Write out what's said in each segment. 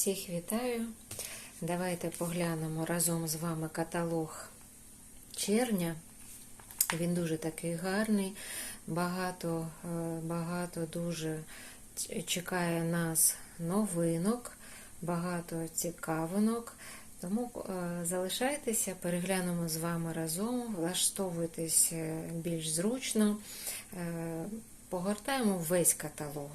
Всіх вітаю. Давайте поглянемо разом з вами каталог червня. Він дуже такий гарний, багато, е, багато дуже чекає нас новинок, багато цікавинок. Тому е, залишайтеся, переглянемо з вами разом, влаштовуйтесь е, більш зручно. Погортаємо весь каталог.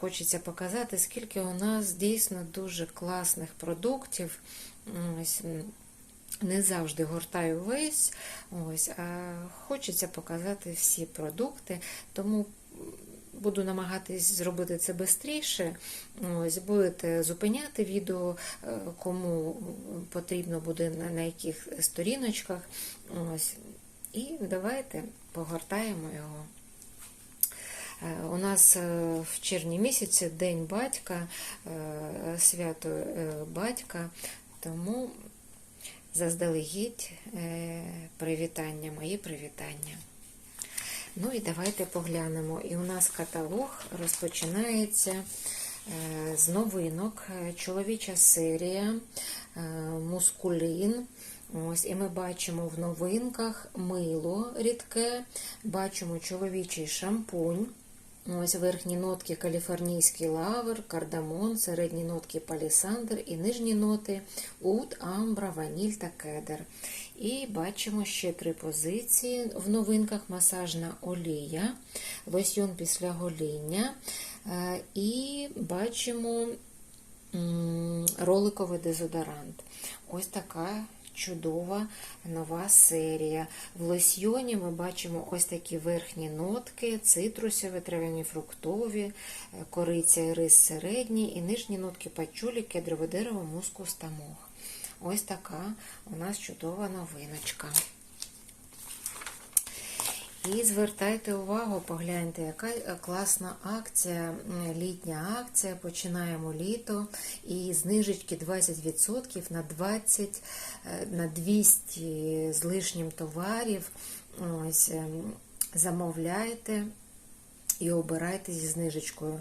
Хочеться показати, скільки у нас дійсно дуже класних продуктів. Не завжди гортаю весь, ось, а хочеться показати всі продукти, тому буду намагатись зробити це швидше. Ось, будете зупиняти відео, е, кому потрібно буде на яких сторіночках. Ось. І давайте погортаємо його. Е, У нас е, в червні місяці День батька, е, свято батька, тому заздалегідь привітання, мої привітання. Ну і давайте поглянемо. І у нас каталог розпочинається з новинок. Чоловіча серія, мускулін. Ось, і ми бачимо в новинках мило рідке, бачимо чоловічий шампунь. Ось верхні нотки каліфорнійський лавр, кардамон, середні нотки палісандр і нижні ноти ут, амбра, ваніль та кедр. І бачимо ще три позиції в новинках: масажна олія, лосьйон після гоління. е, І бачимо роликовий дезодорант. Ось така чудова нова серія. В лосьйоні ми бачимо ось такі верхні нотки, цитрусові, трав'яні фруктові, е, кориця і рис середній, і нижні нотки пачулі, кедрове дерево, мускус та мох. Ось така у нас чудова новиночка. І звертайте увагу, погляньте, яка е, класна акція, літня акція. Починаємо літо і знижечки 20% на 20, е, на 200 з лишнім товарів. Ось, ем, замовляйте. І обирайте зі знижечкою.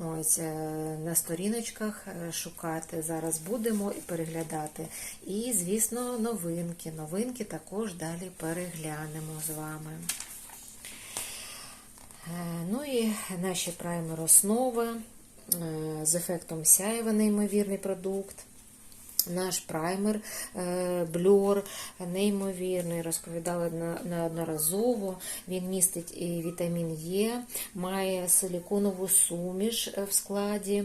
Ось е, на сторіночках шукати. Зараз будемо і переглядати. І, звісно, новинки. Новинки також далі переглянемо з вами. Е, Ну і наші праймер основи е, з ефектом сяєва, неймовірний продукт. Наш праймер е, бльор неймовірний, розповідала неодноразово. Він містить і вітамін Е, має силіконову суміш е, в складі.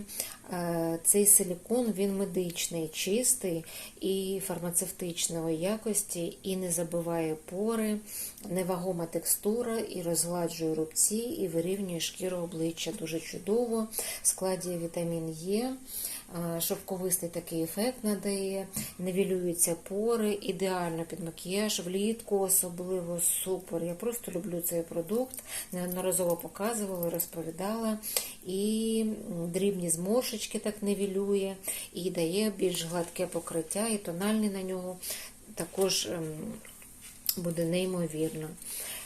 Е, Цей силікон він медичний, чистий і фармацевтичної якості, і не забиває пори, невагома текстура, і розгладжує рубці, і вирівнює шкіру обличчя. Дуже чудово. В складі вітамін Е. Е, Шовковистий такий ефект надає, нивелюються пори, ідеально під макіяж, влітку особливо супер. Я просто люблю цей продукт, неодноразово показувала, розповідала. І дрібні зморшечки так нивелює, і дає більш гладке покриття, і тональний на нього також ем, буде неймовірно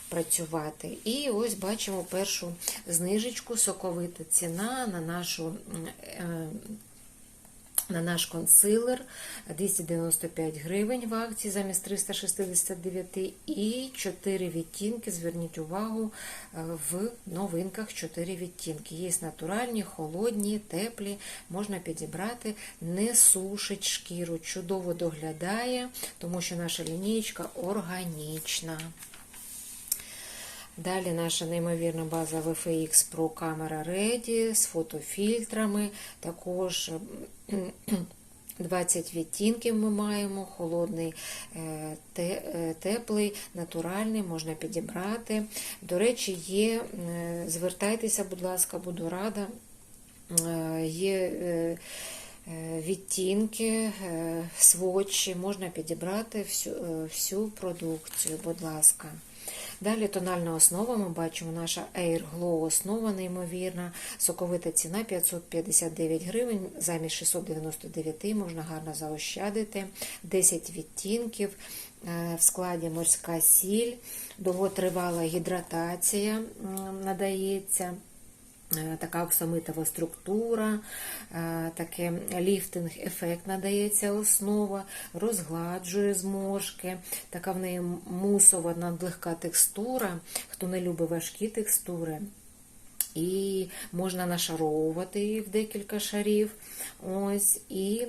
працювати. І ось бачимо першу знижечку, соковита ціна на нашу. На наш консилер 295 гривень в акції замість 369 і 4 відтінки. Зверніть увагу, е, в новинках 4 відтінки. Є натуральні, холодні, теплі, можна підібрати, не сушить шкіру, чудово доглядає, тому що наша лінієчка органічна. Далі наша неймовірна база VFX Pro камера Ready з фотофільтрами. Також 20 відтінків ми маємо, холодний, е, е, теплий, натуральний, можна підібрати. До речі, є, звертайтеся, будь ласка, буду рада. Е, Є відтінки, сводчі, можна підібрати всю, всю продукцію, будь ласка. Далі тональна основа, ми бачимо наша Air Glow основа, неймовірна, соковита ціна 559 гривень, замість 699 можна гарно заощадити, 10 відтінків, е, в складі морська сіль, довготривала гідратація надається. Е, Така оксамитова структура, е, таке ліфтинг-ефект надається основа, розгладжує зморшки, така в неї мусова надлегка текстура, хто не любить важкі текстури. І можна нашаровувати її в декілька шарів. Ось, І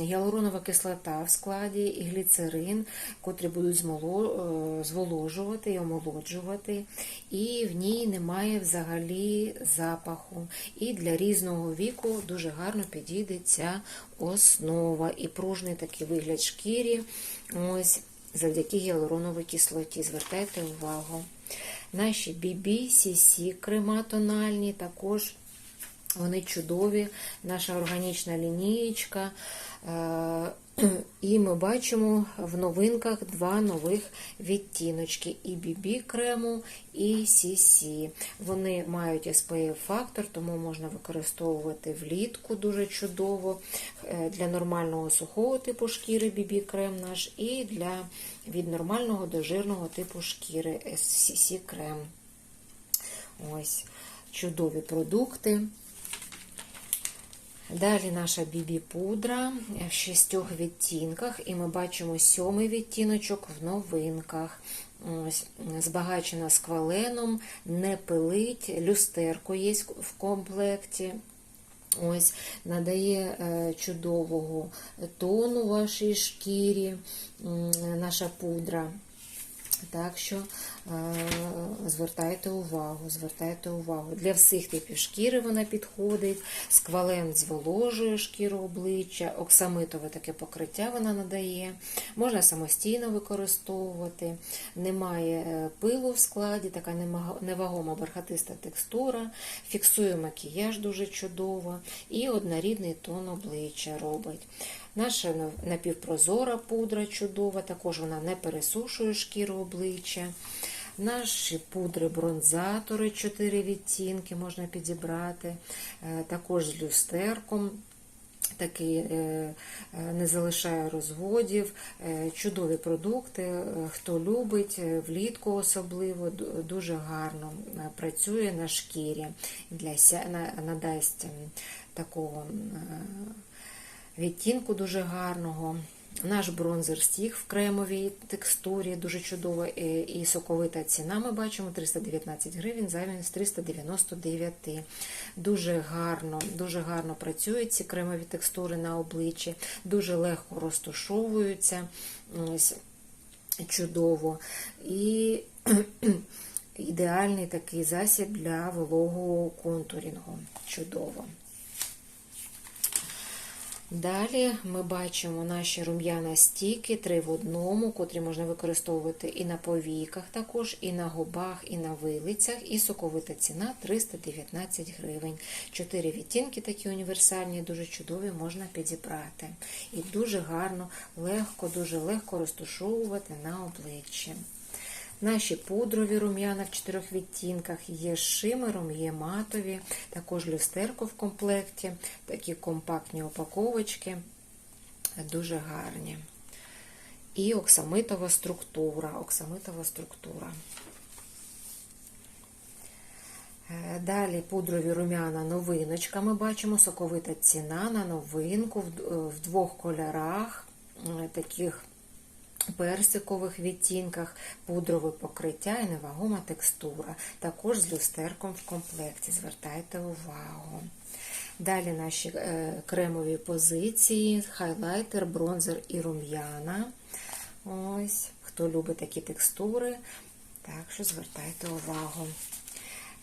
гіалуронова кислота в складі, і гліцерин, котрі будуть е, зволожувати і омолоджувати. І в ній немає взагалі запаху. І для різного віку дуже гарно підійде ця основа. І пружний такий вигляд шкірі. Ось, завдяки гіалуроновій кислоті. Звертайте увагу. Наші BB, CC крема тональні також вони чудові, наша органічна лінієчка. І ми бачимо в новинках два нових відтіночки: і BB крему, і CC. Вони мають SPF фактор, тому можна використовувати влітку дуже чудово е, для нормального сухого типу шкіри BB крем наш, і для від нормального до жирного типу шкіри CC крем. Ось чудові продукти. Далі наша бібі-пудра в шістьох відтінках, і ми бачимо сьомий відтіночок в новинках. Ось, збагачена скваленом, не пилить, люстерко є в комплекті. Ось, надає е, чудового тону вашій шкірі, наша пудра. Так що е, звертайте увагу, звертайте увагу. Для всіх типів шкіри вона підходить. Сквален зволожує шкіру обличчя, оксамитове таке покриття вона надає. Можна самостійно використовувати. Немає е, пилу в складі, така невагома бархатиста текстура, фіксує макіяж дуже чудово і однорідний тон обличчя робить. Наша напівпрозора пудра чудова, також вона не пересушує шкіру обличчя. Наші пудри бронзатори, 4 відтінки можна підібрати, е, також з люстерком. Такий е, е, не залишає розводів, чудові продукти. Хто любить, влітку особливо дуже гарно працює на шкірі, для на- надасть такого м, е, відтінку дуже гарного. Наш бронзер стіг в кремовій текстурі, дуже чудова і соковита ціна. Ми бачимо 319 гривень замість 399. Дуже гарно, дуже гарно працюють ці кремові текстури на обличчі, дуже легко розташовуються. Ось, чудово. І ідеальний такий засіб для вологого контурінгу. Чудово. Далі ми бачимо наші рум'яна стіки, три в одному, котрі можна використовувати і на повіках, також, і на губах, і на вилицях. І соковита ціна 319 гривень. Чотири відтінки такі універсальні, дуже чудові можна підібрати. І дуже гарно, легко, дуже легко розташовувати на обличчі. Наші пудрові рум'яна в чотирьох відтінках є з шимером, є матові, також люстерко в комплекті, такі компактні упаковочки, дуже гарні. І оксамитова структура. Оксамитова структура. Е, Далі пудрові рум'яна новиночка. Ми бачимо соковита ціна на новинку в двох кольорах, е, таких персикових відтінках, пудрове покриття і невагома текстура. Також з люстерком в комплекті. Звертайте увагу. Далі наші е, кремові позиції, хайлайтер, бронзер і рум'яна. Ось, хто любить такі текстури, так що звертайте увагу.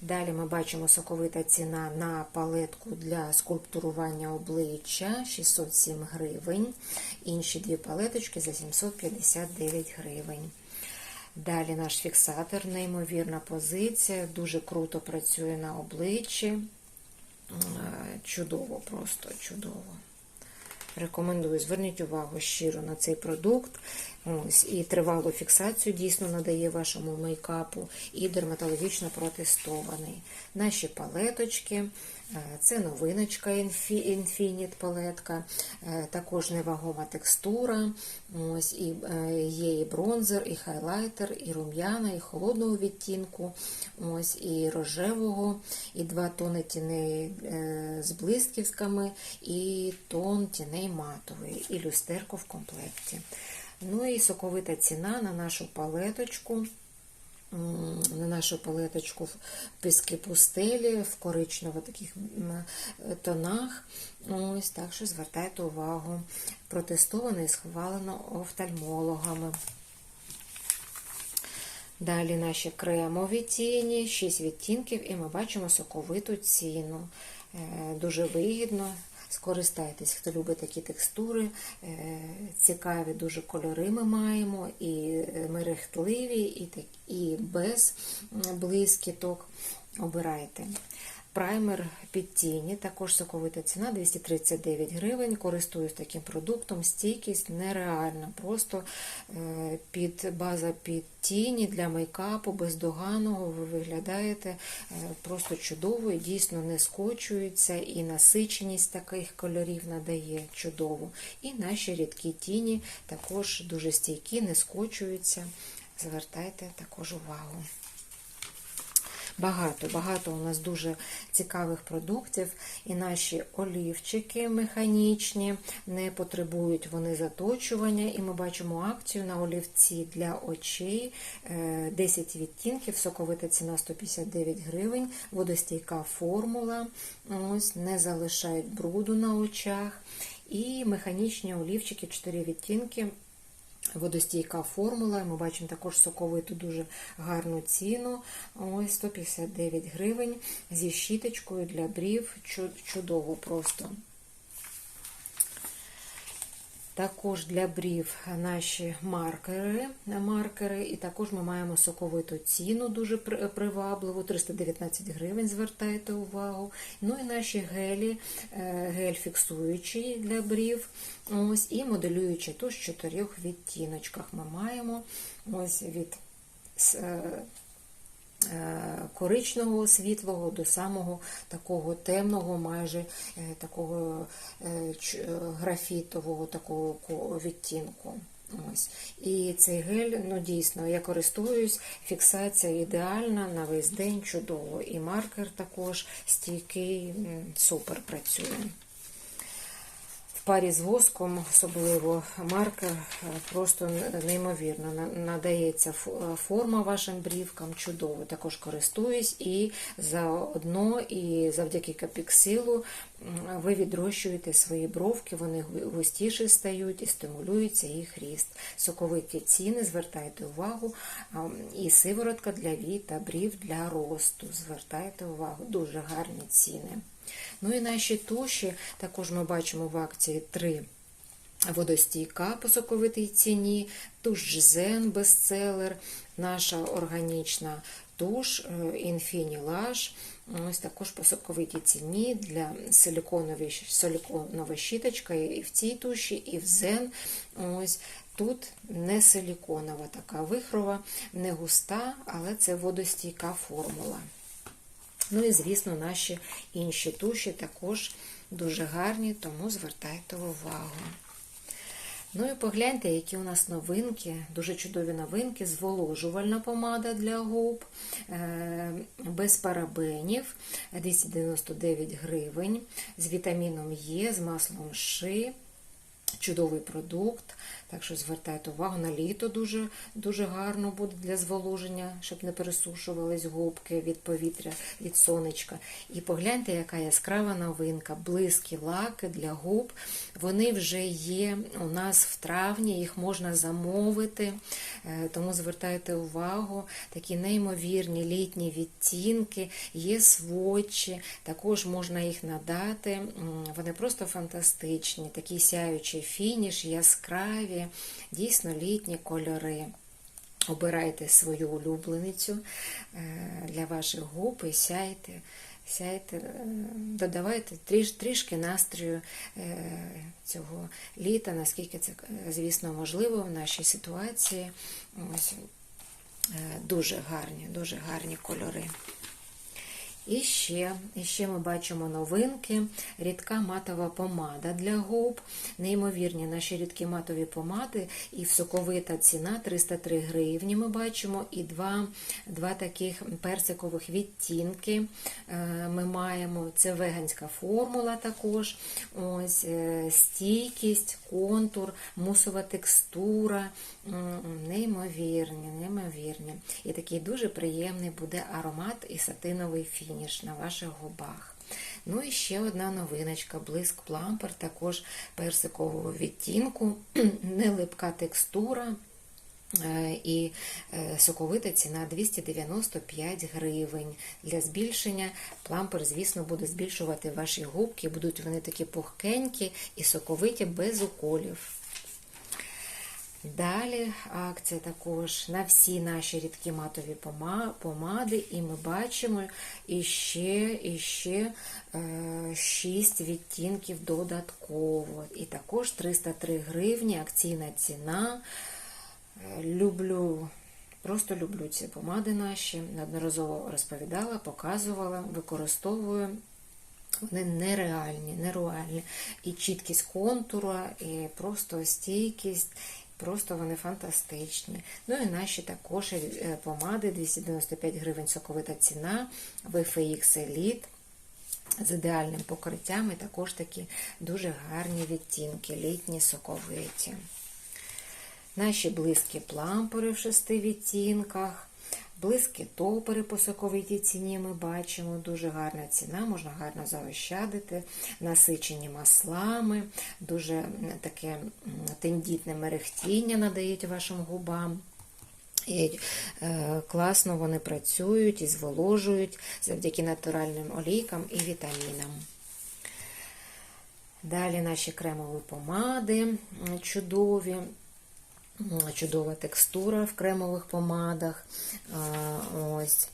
Далі ми бачимо соковита ціна на палетку для скульптурування обличчя 607 гривень. Інші дві палеточки за 759 гривень. Далі наш фіксатор, неймовірна позиція, дуже круто працює на обличчі. Е, Чудово, просто чудово. Рекомендую, зверніть увагу щиро на цей продукт. Ось, і тривалу фіксацію дійсно надає вашому мейкапу, і дерматологічно протестований. Наші палеточки, Це новиночка Infi- Infinite палетка, е, також невагома текстура. Ось, і е, є і бронзер, і хайлайтер, і рум'яна, і холодного відтінку, ось, і рожевого, і два тони тіней е, з блисківками, і тон тіней матовий, і люстерко в комплекті. Ну і соковита ціна на нашу палеточку. На нашу палеточку піски пустелі в коричнево таких тонах. Ось так що звертайте увагу. Протестовано і схвалено офтальмологами. Далі наші кремові тіні, 6 відтінків, і ми бачимо соковиту ціну. Е, Дуже вигідно. Скористайтесь, хто любить такі текстури. Е, Цікаві дуже кольори ми маємо, і е, мерехтливі, і, так- і без блискіток. Обирайте. Праймер під тіні, також соковита ціна 239 гривень. Користуюсь таким продуктом, стійкість нереальна. Просто е, під база під тіні для мейкапу бездоганного ви виглядаєте е, просто чудово і дійсно не скочується, і насиченість таких кольорів надає чудово. І наші рідкі тіні також дуже стійкі, не скочуються. Звертайте також увагу. Багато, багато у нас дуже цікавих продуктів, і наші олівчики механічні, не потребують вони заточування. І ми бачимо акцію на олівці для очей. е, 10 відтінків, соковита ціна 159 гривень, водостійка формула, ось, не залишають бруду на очах. І механічні олівчики, 4 відтінки. Водостійка формула, ми бачимо також соковиту дуже гарну ціну. Ось 159 гривень зі щіточкою для брів. Чудово просто. Також для брів наші маркери, маркери, і також ми маємо соковиту ціну, дуже привабливу, 319 гривень, звертайте увагу. Ну і наші гелі, е, гель фіксуючий для брів, ось, і моделюючий туш в чотирьох відтіночках. Ми маємо ось від е, коричневого світлого до самого такого темного, майже е, такого е, графітового такого відтінку. Ось. І цей гель, ну дійсно, я користуюсь, фіксація ідеальна на весь день, чудово. І маркер також стійкий, супер працює. Парі з воском, особливо маркер, е, просто неймовірно надається ф- форма вашим брівкам, чудово. Також користуюсь і заодно, і завдяки капіксилу ви відрощуєте свої бровки, вони гу- густіші стають і стимулюється їх ріст. Соковиті ціни, звертайте увагу, і сиворотка для вій та брів для росту. Звертайте увагу, дуже гарні ціни. Ну і наші туші, також ми бачимо в акції три водостійка по соковитій ціні, туш Зен бестселер, наша органічна туш е, Infinilage, ось також по соковитій ціні для силіконова щіточка і в цій туші, і в Зен. Ось Тут не силіконова така вихрова, не густа, але це водостійка формула. Ну і, звісно, наші інші туші також дуже гарні, тому звертайте увагу. Ну і погляньте, які у нас новинки, дуже чудові новинки, зволожувальна помада для губ, е, без парабенів, 299 гривень, з вітаміном Е, з маслом ши. Чудовий продукт, так що звертайте увагу на літо дуже, дуже гарно буде для зволоження, щоб не пересушувались губки від повітря, від сонечка. І погляньте, яка яскрава новинка. Близькі лаки для губ. Вони вже є у нас в травні, їх можна замовити. Е, Тому звертайте увагу, такі неймовірні літні відтінки, є сводчі, також можна їх надати. Вони просто фантастичні, такий сяючий фініш, яскраві, дійсно літні кольори. Обирайте свою улюбленицю е, для ваших губ і сяйте, сяйте, е, додавайте тріш, трішки настрою е, цього літа, наскільки це, звісно, можливо в нашій ситуації. Ось, дуже гарні, дуже гарні кольори. І ще, і ще ми бачимо новинки. Рідка матова помада для губ. Неймовірні наші рідкі матові помади. І соковита ціна 303 гривні. Ми бачимо, і два, два таких персикових відтінки е, ми маємо. Це веганська формула також. Ось е, стійкість, контур, мусова текстура. Неймовірні, неймовірні. І такий дуже приємний буде аромат і сатиновий фініш на ваших губах. Ну і ще одна новиночка, блиск плампер, також персикового відтінку, нелипка текстура. е, І е, соковита ціна 295 гривень. Для збільшення плампер, звісно, буде збільшувати ваші губки, будуть вони такі пухкенькі і соковиті без уколів. Далі акція також на всі наші рідкі матові помади, і ми бачимо іще, іще е, 6 відтінків додатково. І також 303 гривні, акційна ціна. Е, Люблю, просто люблю ці помади наші. Неодноразово розповідала, показувала, використовую. Вони нереальні, нереальні. І чіткість контура, і просто стійкість, просто вони фантастичні. Ну і наші також е, помади 295 гривень соковита ціна, VFX Elite з ідеальним покриттям і також такі дуже гарні відтінки, літні соковиті. Наші близькі плампори в шести відтінках. Близькі топери по соковитій ціні ми бачимо. Дуже гарна ціна, можна гарно заощадити, насичені маслами, дуже таке тендітне мерехтіння надають вашим губам. І е, класно вони працюють і зволожують завдяки натуральним олійкам і вітамінам. Далі наші кремові помади чудові. Чудова текстура в кремових помадах. Ось.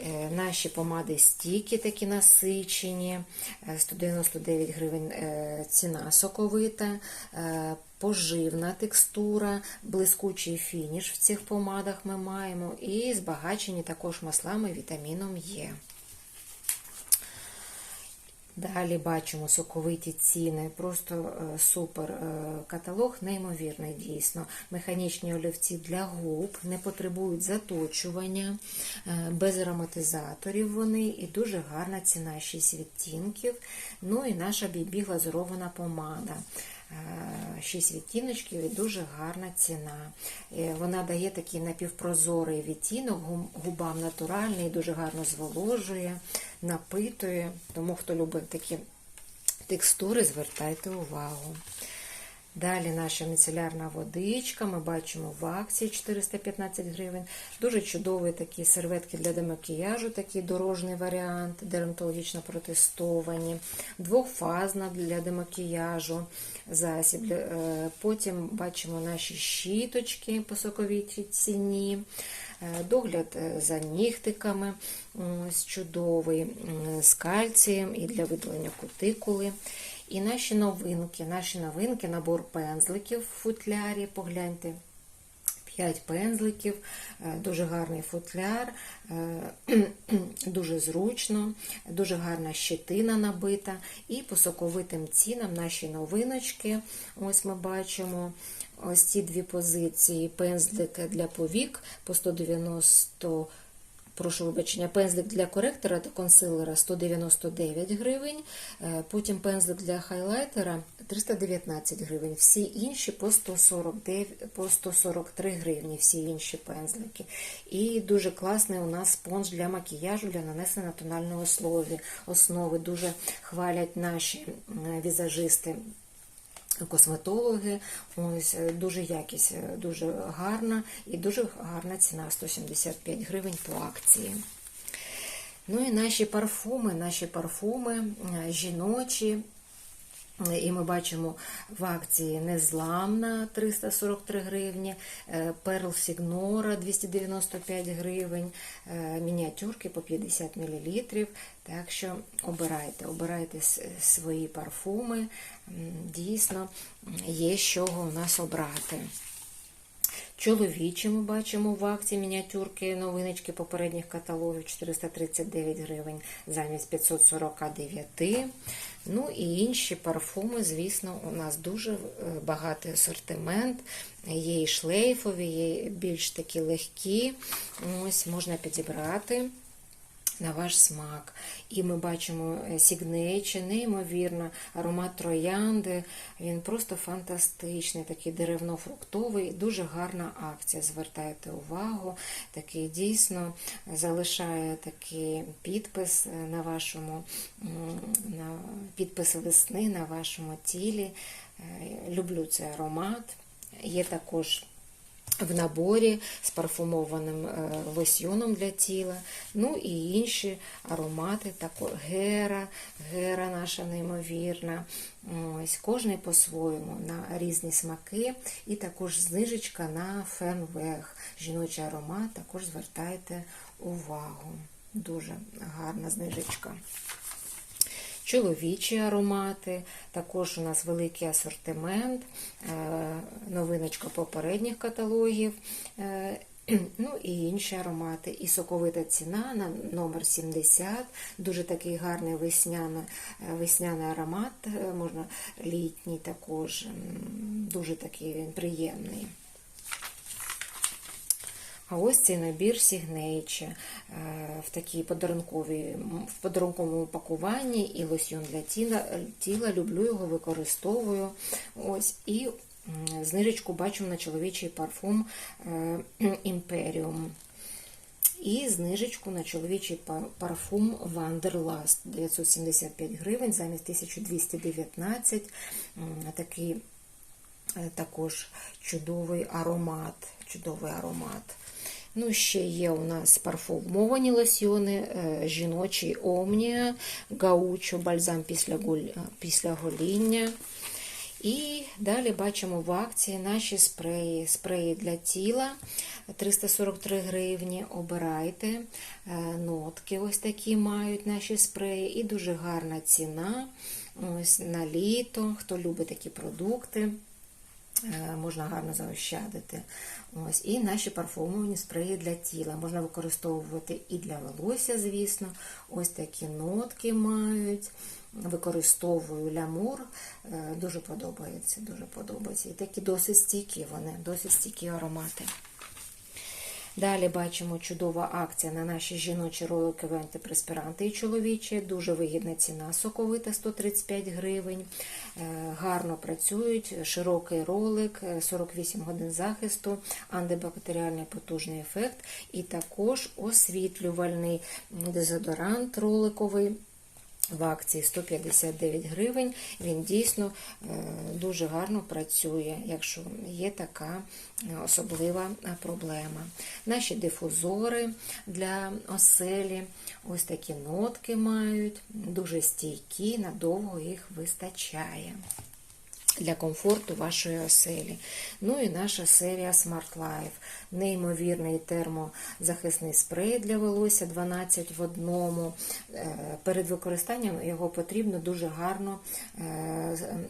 Е, Наші помади стіки такі насичені, е, 199 гривень е, ціна соковита, е, поживна текстура, блискучий фініш в цих помадах ми маємо і збагачені також маслами вітаміном Е. Далі бачимо соковиті ціни, просто е, супер е, каталог, неймовірний дійсно. Механічні олівці для губ не потребують заточування, е, без ароматизаторів вони і дуже гарна ціна 6 відтінків. Ну і наша бібі глазурована помада. 6 відтіночків і дуже гарна ціна. Е, Вона дає такий напівпрозорий відтінок, губам натуральний, дуже гарно зволожує, напитує. Тому хто любить такі текстури, звертайте увагу. Далі наша міцелярна водичка. Ми бачимо в акції 415 гривень. Дуже чудові такі серветки для демакіяжу, такий дорожній варіант, дерматологічно протестовані. Двохфазна для демакіяжу засіб. Е, Потім бачимо наші щіточки по соковитій ціні. Е, Догляд е, за нігтиками ось чудовий, з кальцієм і для видалення кутикули. І наші новинки, наші новинки, набор пензликів в футлярі, погляньте. 5 пензликів, е, дуже гарний футляр, е, дуже зручно, дуже гарна щетина набита. І по соковитим цінам наші новиночки. Ось ми бачимо ось ці дві позиції. Пензлик для повік по 190 Прошу вибачення, пензлик для коректора та консилера 199 гривень, е, потім пензлик для хайлайтера 319 гривень. Всі інші по 149, по 143 гривні, всі інші пензлики. І дуже класний у нас спонж для макіяжу, для нанесення тональної основи. Дуже хвалять наші е, візажисти косметологи. Ось е, дуже якість, е, дуже гарна і дуже гарна ціна 175 гривень по акції. Ну і наші парфуми, наші парфуми е, жіночі. І ми бачимо в акції Незламна 343 гривні, е, Перл Сігнора 295 гривень, е, мініатюрки по 50 мл. Так що обирайте, обирайте свої парфуми. Дійсно, є з чого у нас обрати. Чоловічі ми бачимо в акції мініатюрки, новиночки попередніх каталогів 439 гривень замість 549. Ну і інші парфуми, звісно, у нас дуже е, багатий асортимент. Є і шлейфові, є більш такі легкі. Ось можна підібрати на ваш смак. І ми бачимо сігнейче, неймовірно, аромат троянди. Він просто фантастичний, такий деревно-фруктовий, дуже гарна акція. Звертайте увагу, такий дійсно залишає такий підпис на вашому на підпис весни на вашому тілі. Люблю цей аромат. Є також в наборі з парфумованим лосьйоном для тіла, ну і інші аромати, також гера, гера наша неймовірна. Ось, Кожний по-своєму на різні смаки, і також знижечка на фенвег. Жіночий аромат, також звертайте увагу. Дуже гарна знижечка. Чоловічі аромати, також у нас великий асортимент, новиночка попередніх каталогів, ну і інші аромати. І соковита ціна на номер 70, дуже такий гарний весняний, весняний аромат, можна літній також, дуже такий він приємний. А ось цей набір Сігнейче в такій подарунковій, в подарунковому пакуванні і лосьйон для тіла. тіла. Люблю його, використовую. Ось і знижечку бачимо на чоловічий парфум Імперіум. І знижечку на чоловічий парфум Wanderlust 975 гривень замість 1219. Такий також чудовий аромат. Чудовий аромат. Ну, ще є у нас парфумовані лосьйони, жіночий омнія, гаучо, бальзам після, після гоління. І далі бачимо в акції наші спреї. Спреї для тіла 343 гривні. Обирайте. Нотки ось такі мають наші спреї. І дуже гарна ціна ось на літо, хто любить такі продукти. Можна гарно заощадити. Ось, І наші парфумовані спреї для тіла. Можна використовувати і для волосся, звісно. Ось такі нотки мають. Використовую лямур. Дуже подобається. дуже подобається. І такі досить стійкі вони, досить стійкі аромати. Далі бачимо чудова акція на наші жіночі ролики в антипреспіранти і чоловічі. Дуже вигідна ціна соковита 135 гривень. Гарно працюють, широкий ролик, 48 годин захисту, антибактеріальний потужний ефект, і також освітлювальний дезодорант роликовий. В акції 159 гривень, він дійсно дуже гарно працює, якщо є така особлива проблема. Наші дифузори для оселі, ось такі нотки мають, дуже стійкі, надовго їх вистачає. Для комфорту вашої оселі. Ну і наша серія Smart Life. Неймовірний термозахисний спрей для волосся 12 в одному. Перед використанням його потрібно дуже гарно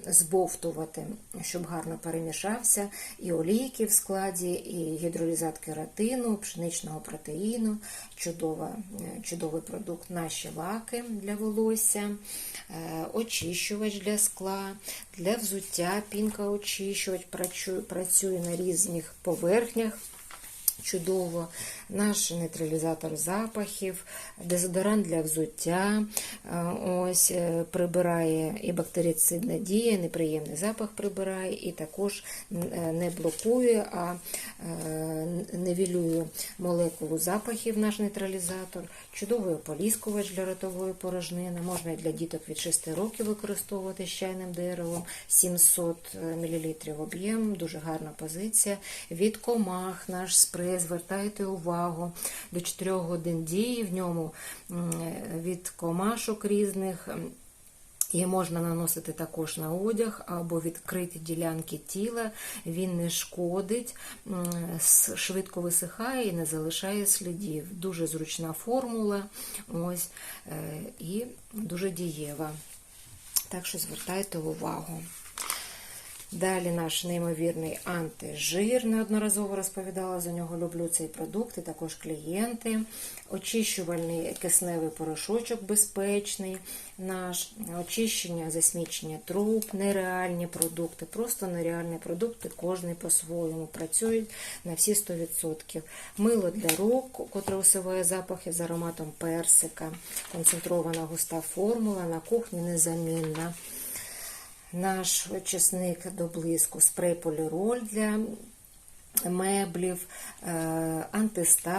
збовтувати, щоб гарно перемішався і олійки в складі, і гідролізат кератину, пшеничного протеїну, Чудова, чудовий продукт, наші лаки для волосся, очищувач для скла, для взуття, пінка очищувач, працює на різних поверхнях. Чудово, наш нейтралізатор запахів, дезодорант для взуття, ось прибирає і бактерицидна дія, неприємний запах прибирає, і також не блокує, а невілює молекулу запахів наш нейтралізатор, чудовий ополіскувач для ротової порожнини, можна і для діток від 6 років використовувати з чайним деревом, 700 мл об'єм, дуже гарна позиція. Від комах наш спрей, звертайте увагу, до 4 годин дії в ньому від комашок різних. Її можна наносити також на одяг або відкриті ділянки тіла, він не шкодить, швидко висихає і не залишає слідів. Дуже зручна формула ось, і дуже дієва. Так що звертайте увагу. Далі наш неймовірний антижир, неодноразово розповідала за нього. Люблю цей продукт, і також клієнти. Очищувальний кисневий порошочок безпечний наш, очищення, засмічення труб, нереальні продукти, просто нереальні продукти, кожний по-своєму працюють на всі 100%. Мило для рук, котре усиває запахи з ароматом персика, концентрована густа формула, на кухні незамінна. Наш чесник до блиску, спрей поліроль для меблів, е, антистав.